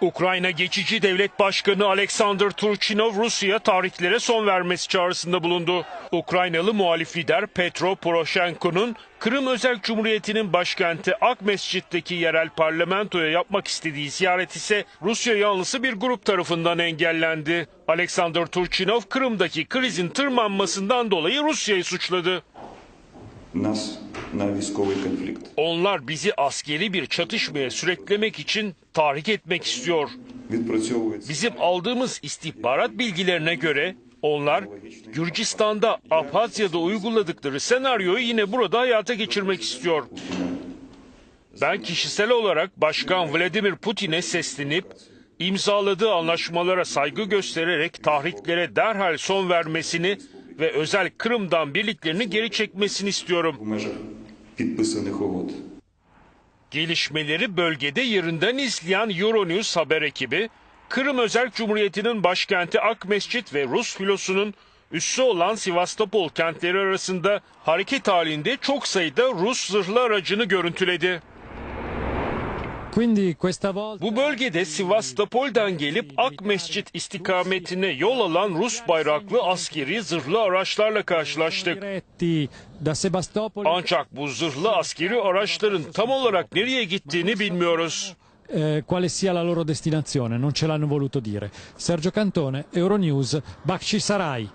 Ukrayna geçici devlet başkanı Alexander Turchinov Rusya tahriklere son vermesi çağrısında bulundu. Ukraynalı muhalif lider Petro Poroshenko'nun Kırım Özel Cumhuriyeti'nin başkenti Ak Akmescid'deki yerel parlamentoya yapmak istediği ziyaret ise Rusya yanlısı bir grup tarafından engellendi. Alexander Turchinov Kırım'daki krizin tırmanmasından dolayı Rusya'yı suçladı. Nasıl? Onlar bizi askeri bir çatışmaya süreklemek için tahrik etmek istiyor. Bizim aldığımız istihbarat bilgilerine göre onlar Gürcistan'da Abhazya'da uyguladıkları senaryoyu yine burada hayata geçirmek istiyor. Ben kişisel olarak Başkan Vladimir Putin'e seslenip imzaladığı anlaşmalara saygı göstererek tahriklere derhal son vermesini ve özel Kırım'dan birliklerini geri çekmesini istiyorum. Gelişmeleri bölgede yerinden izleyen Euronews haber ekibi, Kırım Özel Cumhuriyeti'nin başkenti Akmescit ve Rus filosunun üssü olan Sivastopol kentleri arasında hareket halinde çok sayıda Rus zırhlı aracını görüntüledi. Quindi questa volta Bu bölgede Sivastopol'den gelip Akmescit istikametine yol alan Rus bayraklı askeri zırhlı araçlarla karşılaştık. Ancak bu zırhlı askeri araçların tam olarak nereye gittiğini bilmiyoruz. eh, quale sia la loro destinazione, non ce l'hanno voluto dire. Sergio Cantone, Euronews, Bakhchisaray.